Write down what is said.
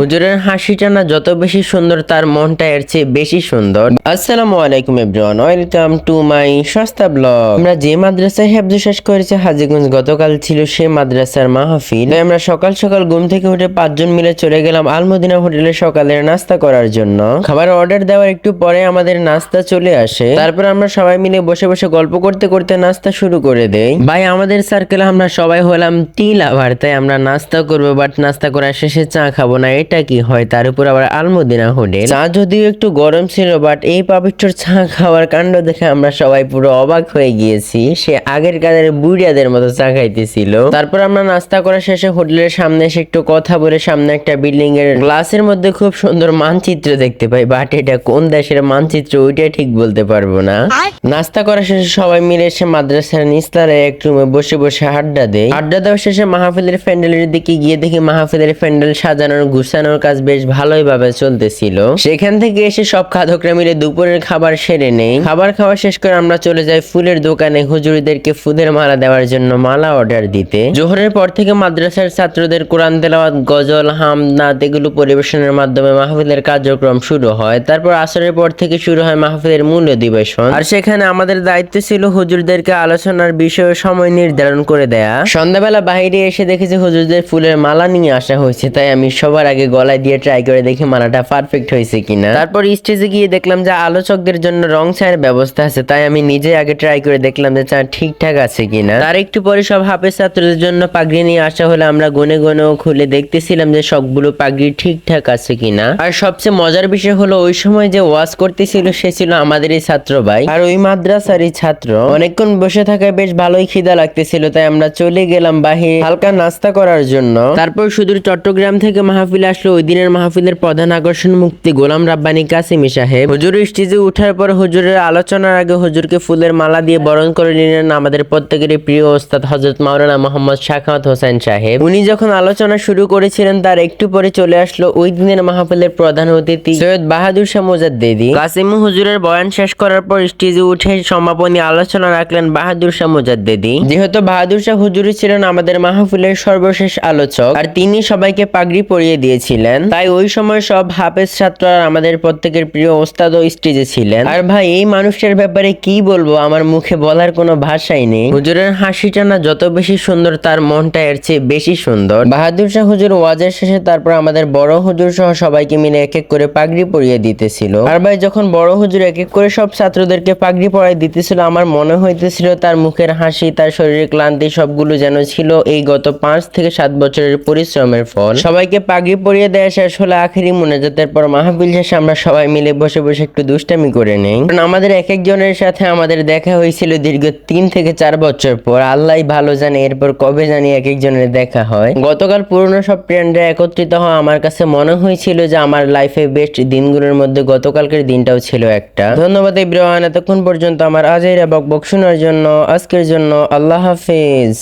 হুজুরের হাসিটা না যত বেশি সুন্দর, তার মনটা এর চেয়ে বেশি সুন্দর। আসসালামু আলাইকুম এভরিওয়ান, ওয়েলকাম টু মাই সস্তা ব্লগ। আমরা যে মাদ্রাসায় হেফজ শেষ করেছি, হাজিগঞ্জ গতকাল ছিল সে মাদ্রাসার মাহফিল। আমরা সকাল সকাল ঘুম থেকে উঠে পাঁচজন মিলে চলে গেলাম আলমদিনা হোটেলে সকালের নাস্তা করার জন্য। খাবার অর্ডার দেওয়ার একটু পরে আমাদের নাস্তা চলে আসে। তারপর আমরা সবাই মিলে বসে বসে গল্প করতে করতে নাস্তা শুরু করে দেই। ভাই, আমাদের সার্কেলে আমরা সবাই হলাম টি লাভার তাই আমরা নাস্তা করব বাট নাস্তা করার শেষে চা খাব না এটা কি হয়? তার উপর আবার আলমদিনা হোটেল। চা যদিও একটু গরম ছিল বাট এই পাবিষ্টর চা খাওয়ার কাণ্ড দেখে আমরা সবাই পুরো অবাক হয়ে গিয়েছি। সে আগের কাদের বুড়িয়াদের মতো চা খাইতেছিল। তারপর আমরা নাস্তা করা শেষে হোটেলের সামনে এসে একটু কথা বলে সামনে একটা বিল্ডিং এর গ্লাসের মধ্যে খুব সুন্দর মানচিত্র দেখতে পাই। বাট এটা কোন দেশের মানচিত্র ওইটাই ঠিক বলতে পারব না। নাস্তা করা শেষে সবাই মিলে এসে মাদ্রাসার নিস্তারে এক রুমে বসে বসে আড্ডা দেয়। আড্ডা দেওয়া শেষে মাহফিলের প্যান্ডেলের দিকে গিয়ে দেখি মাহফিলের প্যান্ডেল সাজানোর গুছানোর কাজ বেশ ভালোই ভাবে চলতেছিল। সেখান থেকে এসে সব খাদকরা মিলে দুপুরের খাবার সেরে নেই। খাবার খাওয়া শেষ করে আমরা চলে যাই ফুলের দোকানে হুজুরিদেরকে ফুলের মালা দেওয়ার জন্য মালা অর্ডার দিতে। জোহরের পর থেকে মাদ্রাসার ছাত্রদের কোরআন তেলাওয়াত, গজল হামনাত এগুলো পরিবেশনের মাধ্যমে মাহফিলের কার্যক্রম শুরু হয়। তারপর আসরের পর থেকে শুরু হয় মাহফিলের মূল অধিবেশন। আর সেখানে আমাদের দায়িত্ব ছিল হুজুরদেরকে আলোচনার বিষয়ে সময় নির্ধারণ করে দেয়া। সন্ধ্যাবেলা বাইরে এসে দেখেছি হুজুরদের ফুলের মালা নিয়ে আসা হয়েছে, তাই আমি সবার আগে গলায় দিয়ে ট্রাই করে দেখি মালাটা পারফেক্ট হয়েছে কিনা। তারপর স্টেজে গিয়ে দেখলাম যে আলোচকদের জন্য রং ছায়ের ব্যবস্থা আছে, তাই আমি নিজে আগে ট্রাই করে দেখলাম যে চা ঠিকঠাক আছে কিনা। তার একটু পরে সব হাফেজ ছাত্রদের জন্য পাগড়ি নিয়ে আসা হলে, আমরা গনে গনে খুলে দেখতেছিলাম যে সবগুলো পাগড়ি ঠিকঠাক আছে কিনা। আর সবচেয়ে মজার বিষয় হলো, ওই সময় যে ওয়াজ করতেছিল, সে ছিল আমাদেরই ছাত্র ভাই। আর ওই মাদ্রাসারই ছাত্র। অনেকক্ষণ বসে থাকায় বেশ ভালোই খিদা লাগতেছিল, তাই আমরা চলে গেলাম বাহির হালকা নাস্তা করার জন্য। তারপর সুদূর চট্টগ্রাম থেকে মাহফিল আসলো ওই দিনের মাহফিলের প্রধান আকর্ষণ মুক্তি গোলাম রাব্বানি কাসিমি সাহেব। হুজুর স্টেজে উঠার পর হুজুরের আলোচনার আগে হুজুরকে ফুলের মালা দিয়ে বরণ করে নিলেন আমাদের প্রত্যেকেরই প্রিয় ওস্তাদ হজরত মাওলানা মোহাম্মদ শাখাওয়াত হোসেন সাহেব। উনি যখন আলোচনা শুরু করেছিলেন, তার একটু পরে চলে আসলো ওই দিনের মাহফিলের প্রধান অতিথি সৈয়দ বাহাদুর শাহ মুজাদ্দেদি। কাসিমু হুজুরের বয়ান শেষ করার পর স্টেজে উঠে সমাপনী আলোচনা রাখলেন বাহাদুর শাহ মুজাদ্দেদি। যেহেতু বাহাদুর শাহ হুজুরি ছিলেন আমাদের মাহফিলের সর্বশেষ আলোচক, আর তিনি সবাইকে পাগড়ি পরিয়ে দিয়েছিলেন। তাই ওই সময় সব হাফেজ ছাত্র আর আমাদের প্রত্যেকের প্রিয় ওস্তাদও স্টেজে ছিলেন। আর ভাই, এই মানুষটার ব্যাপারে কি বলব? আমার মুখে বলার কোনো ভাষাই নেই। হুজুরের হাসিটা না যত বেশি সুন্দর, তার মনটা এর চেয়ে বেশি সুন্দর। বাহাদুর শাহ হুজুর ওয়াজের শেষে তারপর আমাদের বড় হুজুর সহ সবাইকে মিলে এক এক করে পাগড়ি পরিয়ে দিতেছিল। আর ভাই, যখন বড় হুজুর এক এক করে সব ছাত্রদেরকে পাগড়ি পরাই দিতেছিল, আমার মনে হইতেছিল তার মুখের হাসি, তার শরীরের ক্লান্তি সবগুলো যেন ছিল এই গত পাঁচ থেকে সাত বছরের পরিশ্রমের ফল। সবাইকে পাগড়ি পরিয়ে দেওয়া শেষ হলে আখেরি মোনাজাতের পর মাহফিল শেষে আমরা সবাই মিলে বসে বসে একটু দুষ্টামি করে নেই। কারণ আমাদের এক একজনের সাথে আমাদের দেখা হয়েছিল দীর্ঘ তিন থেকে চার বছর পর। আল্লাহ ভালো জানে এরপর কবে জানি এক একজনের দেখা হয়। গতকাল পুরনো সব ফ্রেন্ডরা একত্রিত হওয়া আমার কাছে মনে হয়েছিল যে আমার লাইফে বেস্ট দিনগুলোর মধ্যে গতকালকের দিনটাও ছিল একটা। ধন্যবাদ ইব্রাহান এতক্ষণ পর্যন্ত আমার আজেরা বক বক শোনার জন্য, আজকের জন্য আল্লাহ হাফিজ।